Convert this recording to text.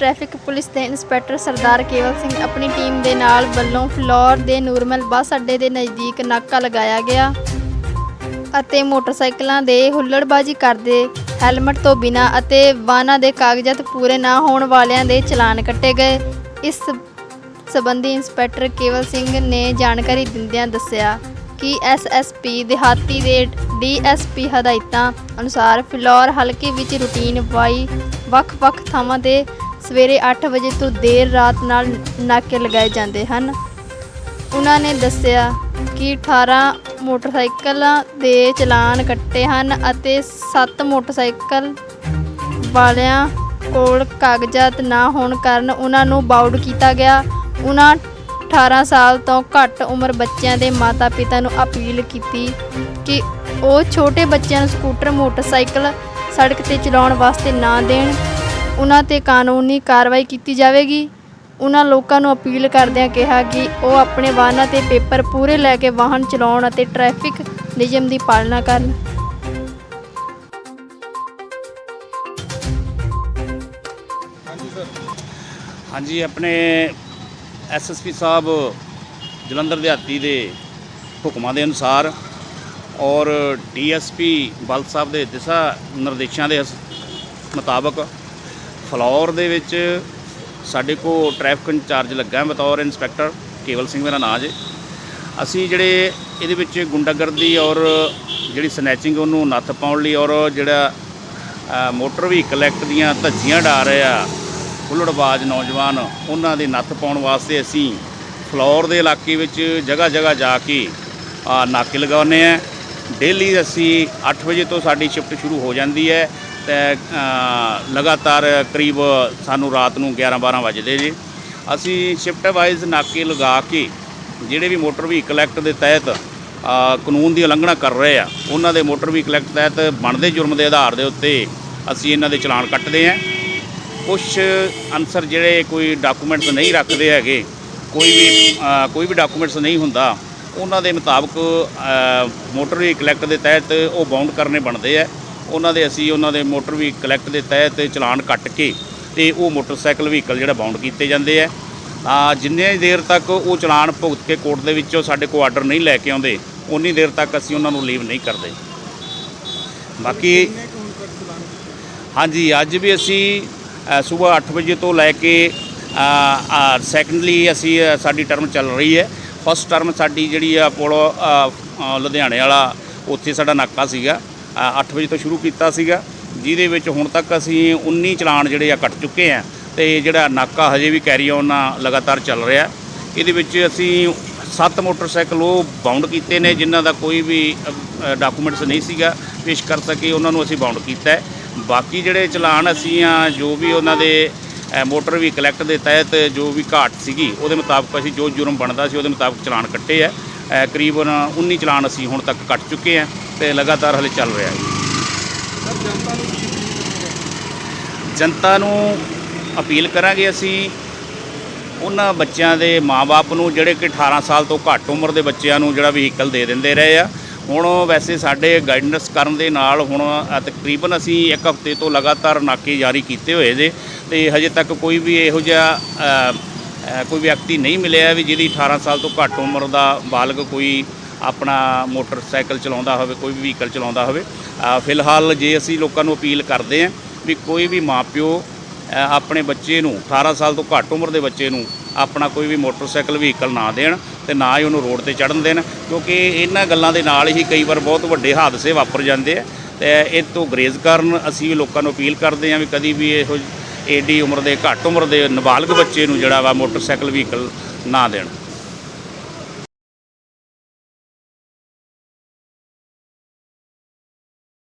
Traffic police ਦੇ inspector Sardar Kewal Singh ਆਪਣੀ team ਦੇ ਨਾਲ ਵੱਲੋਂ ਫਲੋਰ ਦੇ ਨੂਰਮਲ ਬੱਸ ਅੱਡੇ ਦੇ ਨਜ਼ਦੀਕ ਨਾਕਾ ਲਗਾਇਆ ਗਿਆ ਅਤੇ ਮੋਟਰਸਾਈਕਲਾਂ ਦੇ ਹੁੱਲੜਬਾਜ਼ੀ ਕਰਦੇ ਹੈਲਮਟ ਤੋਂ ਬਿਨਾਂ ਅਤੇ ਵਾਹਨਾਂ ਦੇ ਕਾਗਜ਼ਾਤ ਪੂਰੇ ਨਾ ਹੋਣ ਵਾਲਿਆਂ ਦੇ ਚਲਾਨ ਕੱਟੇ ਗਏ। ਇਸ ਸਬੰਧੀ ਇੰਸਪੈਕਟਰ ਕੇਵਲ ਸਿੰਘ ਨੇ ਜਾਣਕਾਰੀ ਦਿੰਦਿਆਂ ਦੱਸਿਆ ਕਿ ਐਸਐਸਪੀ ਦਿਹਾਤੀ ਦੇ ਡੀਐਸਪੀ ਹਦਾਇਤਾਂ ਅਨੁਸਾਰ ਫਿਲੌਰ ਹਲਕੇ ਵਿੱਚ ਰੂਟੀਨ ਵਾਈ ਵੱਖ-ਵੱਖ ਥਾਵਾਂ ਤੇ ਸਵੇਰੇ 8 ਵਜੇ ਤੋਂ ਦੇਰ ਰਾਤ ਨਾਲ ਨਾਕੇ ਲਗਾਏ ਜਾਂਦੇ ਹਨ। ਉਹਨਾਂ ਨੇ ਦੱਸਿਆ ਕਿ 18 ਮੋਟਰਸਾਈਕਲਾਂ ਦੇ ਚਲਾਨ ਕੱਟੇ ਹਨ ਅਤੇ 7 ਮੋਟਰਸਾਈਕਲ ਵਾਲਿਆਂ ਕੋਲ ਕਾਗਜ਼ਾਤ ਨਾ ਹੋਣ ਕਾਰਨ ਉਹਨਾਂ ਨੂੰ ਬਾਊਡ ਕੀਤਾ ਗਿਆ। ਉਹਨਾਂ 18 ਸਾਲ ਤੋਂ ਘੱਟ ਉਮਰ ਬੱਚਿਆਂ ਦੇ ਮਾਤਾ-ਪਿਤਾ ਨੂੰ ਅਪੀਲ ਕੀਤੀ ਕਿ ਉਹ ਛੋਟੇ ਬੱਚਿਆਂ ਨੂੰ ਸਕੂਟਰ, ਮੋਟਰਸਾਈਕਲ ਸੜਕ ਤੇ ਚਲਾਉਣ ਵਾਸਤੇ ਨਾ ਦੇਣ। ਉਹਨਾਂ ਤੇ ਕਾਨੂੰਨੀ ਕਾਰਵਾਈ ਕੀਤੀ ਜਾਵੇਗੀ। ਉਹਨਾਂ ਲੋਕਾਂ ਨੂੰ ਅਪੀਲ ਕਰਦਿਆਂ ਕਿਹਾ ਕਿ ਉਹ ਆਪਣੇ ਵਾਹਨਾਂ ਤੇ ਪੇਪਰ ਪੂਰੇ ਲੈ ਕੇ ਵਾਹਨ ਚਲਾਉਣ ਅਤੇ ਟ੍ਰੈਫਿਕ ਨਿਯਮ ਦੀ ਪਾਲਣਾ ਕਰਨ। ਹਾਂਜੀ, ਆਪਣੇ ਐਸਐਸਪੀ ਸਾਹਿਬ ਜਲੰਧਰ ਦਿਹਾਤੀ ਦੇ ਹੁਕਮਾਂ ਦੇ ਅਨੁਸਾਰ ਔਰ ਡੀਐਸਪੀ ਬਲ ਸਾਹਿਬ ਦੇ ਦਿਸ਼ਾ ਨਿਰਦੇਸ਼ਾਂ ਦੇ ਮੁਤਾਬਕ ਫਲੌਰ ਦੇ ਵਿੱਚ ਸਾਡੇ ਕੋ ਟ੍ਰੈਫਿਕ ਇੰਚਾਰਜ ਲੱਗਾ ਬਤੌਰ ਇੰਸਪੈਕਟਰ ਕੇਵਲ ਸਿੰਘ, ਮੇਰਾ ਨਾਮ ਜੇ। ਅਸੀਂ ਜਿਹੜੇ ਇਹਦੇ ਵਿੱਚ ਗੁੰਡਾਗਰਦੀ ਔਰ ਜਿਹੜੀ ਸਨੈਚਿੰਗ ਉਹਨੂੰ ਨੱਥ ਪਾਉਣ ਲਈ ਔਰ ਜਿਹੜਾ ਮੋਟਰ ਵਹੀਕਲ ਐਕਟ ਦੀਆਂ ਧੱਜੀਆਂ ਡਾ ਰਹੇ ਆ ਹੁੱਲੜਬਾਜ਼ ਨੌਜਵਾਨ, ਉਹਨਾਂ ਦੇ ਨੱਥ ਪਾਉਣ ਵਾਸਤੇ ਅਸੀਂ ਫਲੌਰ ਦੇ ਇਲਾਕੇ ਵਿੱਚ ਜਗ੍ਹਾ ਜਗ੍ਹਾ ਜਾ ਕੇ ਨਾਕੇ ਲਗਾਉਂਦੇ ਆ ਡੇਲੀ ਅਸੀਂ 8 ਵਜੇ ਤੋਂ ਸਾਡੀ ਸ਼ਿਫਟ ਸ਼ੁਰੂ ਹੋ ਜਾਂਦੀ ਹੈ। ਤੇ ਲਗਾਤਾਰ ਕਰੀਬ ਸਾਨੂੰ ਰਾਤ ਨੂੰ 11 12 ਵਜਦੇ ਜੀ। ਅਸੀਂ ਸ਼ਿਫਟ ਵਾਈਜ਼ ਨਾਕੇ ਲਗਾ ਕੇ ਜਿਹੜੇ ਵੀ ਮੋਟਰ ਵਹੀਕਲ ਐਕਟ ਦੇ ਤਹਿਤ ਕਾਨੂੰਨ ਦੀ ਉਲੰਘਣਾ ਕਰ ਰਹੇ ਆ, ਉਹਨਾਂ ਦੇ ਮੋਟਰ ਵਹੀਕਲ ਐਕਟ ਤਹਿਤ ਬਣਦੇ ਜੁਰਮ ਦੇ ਆਧਾਰ ਦੇ ਉੱਤੇ ਅਸੀਂ ਇਹਨਾਂ ਦੇ ਚਲਾਨ ਕੱਟਦੇ ਆ। ਕੁਝ ਅਨਸਰ ਜਿਹੜੇ ਕੋਈ ਡਾਕੂਮੈਂਟਸ ਨਹੀਂ ਰੱਖਦੇ ਹੈਗੇ, ਕੋਈ ਵੀ ਕੋਈ ਵੀ ਡਾਕੂਮੈਂਟਸ ਨਹੀਂ ਹੁੰਦਾ, ਉਹਨਾਂ ਦੇ ਮੁਤਾਬਕ ਮੋਟਰ ਵਹੀਕਲ ਐਕਟ ਦੇ ਤਹਿਤ ਉਹ ਬਾਉਂਡ ਕਰਨੇ ਬਣਦੇ ਆ। ਉਹਨਾਂ ਦੇ ਅਸੀਂ ਉਹਨਾਂ ਦੇ ਮੋਟਰ ਵੀ ਕਲੈਕਟ ਦੇ ਤਹਿਤ ਚਲਾਨ ਕੱਟ ਕੇ ਤੇ ਉਹ ਮੋਟਰਸਾਈਕਲ ਵਹੀਕਲ ਜਿਹੜਾ ਬਾਉਂਡ ਕੀਤੇ ਜਾਂਦੇ ਆ। ਆ ਜਿੰਨੇ ਦੇਰ ਤੱਕ ਉਹ ਚਲਾਨ ਭੁਗਤ ਕੇ ਕੋਰਟ ਦੇ ਵਿੱਚੋਂ ਸਾਡੇ ਕੋਲ ਆਰਡਰ ਨਹੀਂ ਲੈ ਕੇ ਆਉਂਦੇ ਉਨੀ ਦੇਰ ਤੱਕ ਅਸੀਂ ਉਹਨਾਂ ਨੂੰ ਲੀਵ ਨਹੀਂ ਕਰਦੇ। ਬਾਕੀ ਹਾਂਜੀ, ਅੱਜ ਵੀ ਅਸੀਂ ਸਵੇਰ 8 ਵਜੇ ਤੋਂ ਲੈ ਕੇ ਸੈਕੰਡਲੀ ਅਸੀਂ ਸਾਡੀ ਟਰਮ ਚੱਲ ਰਹੀ ਹੈ। ਫਸਟ ਟਰਮ ਸਾਡੀ ਜਿਹੜੀ ਆ ਪੁਲ ਲੁਧਿਆਣੇ ਵਾਲਾ, ਉੱਥੇ ਸਾਡਾ ਨਾਕਾ ਸੀਗਾ। 8 ਵਜੇ ਤੋਂ ਸ਼ੁਰੂ ਕੀਤਾ ਸੀਗਾ, ਜਿਹਦੇ ਵਿੱਚ ਹੁਣ ਤੱਕ ਅਸੀਂ 19 ਚਲਾਨ ਜਿਹੜੇ ਆ ਕੱਟ ਚੁੱਕੇ ਆ ਤੇ ਜਿਹੜਾ ਨਾਕਾ ਹਜੇ ਵੀ ਕੈਰੀ ਔਨ ਲਗਾਤਾਰ ਚੱਲ ਰਿਹਾ। ਇਹਦੇ ਵਿੱਚ ਅਸੀਂ ਸੱਤ ਮੋਟਰਸਾਈਕਲ ਉਹ ਬਾਉਂਡ ਕੀਤੇ ਨੇ, ਜਿਨ੍ਹਾਂ ਦਾ ਕੋਈ ਵੀ ਡਾਕੂਮੈਂਟਸ ਨਹੀਂ ਸੀਗਾ ਪੇਸ਼ ਕਰ ਸਕੇ, ਉਹਨਾਂ ਨੂੰ ਅਸੀਂ ਬਾਉਂਡ ਕੀਤਾ ਹੈ। ਬਾਕੀ ਜਿਹੜੇ ਚਲਾਨ ਅਸੀਂ ਆ, ਜੋ ਵੀ ਉਹਨਾਂ ਦੇ ਮੋਟਰ ਵੀ ਕਲੈਕਟ ਦੇ ਤਹਿਤ ਜੋ ਵੀ ਘਾਟ ਸੀਗੀ, ਉਹਦੇ ਮੁਤਾਬਕ ਅਸੀਂ ਜੋ ਜੁਰਮ ਬਣਦਾ ਸੀ, ਉਹਦੇ ਮੁਤਾਬਕ ਚਲਾਨ ਕੱਟੇ ਆ। ਕਰੀਬਨ 19 ਚਲਾਨ ਅਸੀਂ ਹੁਣ ਤੱਕ ਕੱਟ ਚੁੱਕੇ ਆ ਤੇ ਲਗਾਤਾਰ ਹਲੇ ਚੱਲ ਰਿਹਾ ਹੈ। ਜਨਤਾ ਨੂੰ ਅਪੀਲ ਕਰਾਂਗੇ ਅਸੀਂ, ਉਹਨਾਂ ਬੱਚਿਆਂ ਦੇ ਮਾਪੇ ਨੂੰ ਜਿਹੜੇ ਕਿ 18 ਸਾਲ ਤੋਂ ਘੱਟ ਉਮਰ ਦੇ ਬੱਚਿਆਂ ਨੂੰ ਜਿਹੜਾ ਵਹੀਕਲ ਦੇ ਦਿੰਦੇ ਰਹੇ ਆ। ਹੁਣ ਵੈਸੇ ਸਾਡੇ ਗਾਈਡੈਂਸ ਕਰਨ ਦੇ ਨਾਲ ਹੁਣ ਤਕਰੀਬਨ ਅਸੀਂ ਇੱਕ ਹਫ਼ਤੇ ਤੋਂ ਲਗਾਤਾਰ ਨਾਕੇ ਜਾਰੀ ਕੀਤੇ ਹੋਏ ਜੇ ਤੇ ਹਜੇ ਤੱਕ ਕੋਈ ਵੀ ਇਹੋ ਜਿਹਾ ਕੋਈ ਵਿਅਕਤੀ ਨਹੀਂ ਮਿਲਿਆ ਵੀ ਜਿਹਦੀ 18 ਸਾਲ ਤੋਂ ਘੱਟ ਉਮਰ ਦਾ ਬਾਲਗ ਕੋਈ ਆਪਣਾ ਮੋਟਰਸਾਈਕਲ ਚਲਾਉਂਦਾ ਹੋਵੇ ਕੋਈ ਵੀ ਵਹੀਕਲ ਚਲਾਉਂਦਾ ਹੋਵੇ। ਫਿਲਹਾਲ ਜੇ ਅਸੀਂ ਲੋਕਾਂ ਨੂੰ ਅਪੀਲ ਕਰਦੇ ਹਾਂ ਵੀ ਕੋਈ ਵੀ ਮਾਪਿਓ ਅ, ਆਪਣੇ ਬੱਚੇ ਨੂੰ 18 ਸਾਲ ਤੋਂ ਘੱਟ ਉਮਰ ਦੇ ਬੱਚੇ ਨੂੰ ਆਪਣਾ ਕੋਈ ਵੀ ਮੋਟਰਸਾਈਕਲ ਵਹੀਕਲ ਨਾ ਦੇਣ ਤੇ ਨਾ ਹੀ ਉਹਨੂੰ ਰੋਡ ਤੇ ਚੜਨ ਦੇਣ ਕਿਉਂਕਿ ਇਹਨਾਂ ਗੱਲਾਂ ਦੇ ਨਾਲ ਹੀ ਕਈ ਵਾਰ ਬਹੁਤ ਵੱਡੇ ਹਾਦਸੇ ਵਾਪਰ ਜਾਂਦੇ ਆ। ਤੇ ਇਹ ਤੋਂ ਗਰੇਜ਼ ਕਰਨ ਅਸੀਂ ਵੀ ਲੋਕਾਂ ਨੂੰ ਅਪੀਲ ਕਰਦੇ ਹਾਂ ਵੀ ਕਦੀ ਵੀ ਇਹੋ ਏਡੀ ਉਮਰ ਦੇ, ਘੱਟ ਉਮਰ ਦੇ ਨਾਬਾਲਗ ਬੱਚੇ ਨੂੰ ਜਿਹੜਾ ਵਾ ਮੋਟਰਸਾਈਕਲ, ਵਹੀਕਲ ਨਾ ਦੇਣ।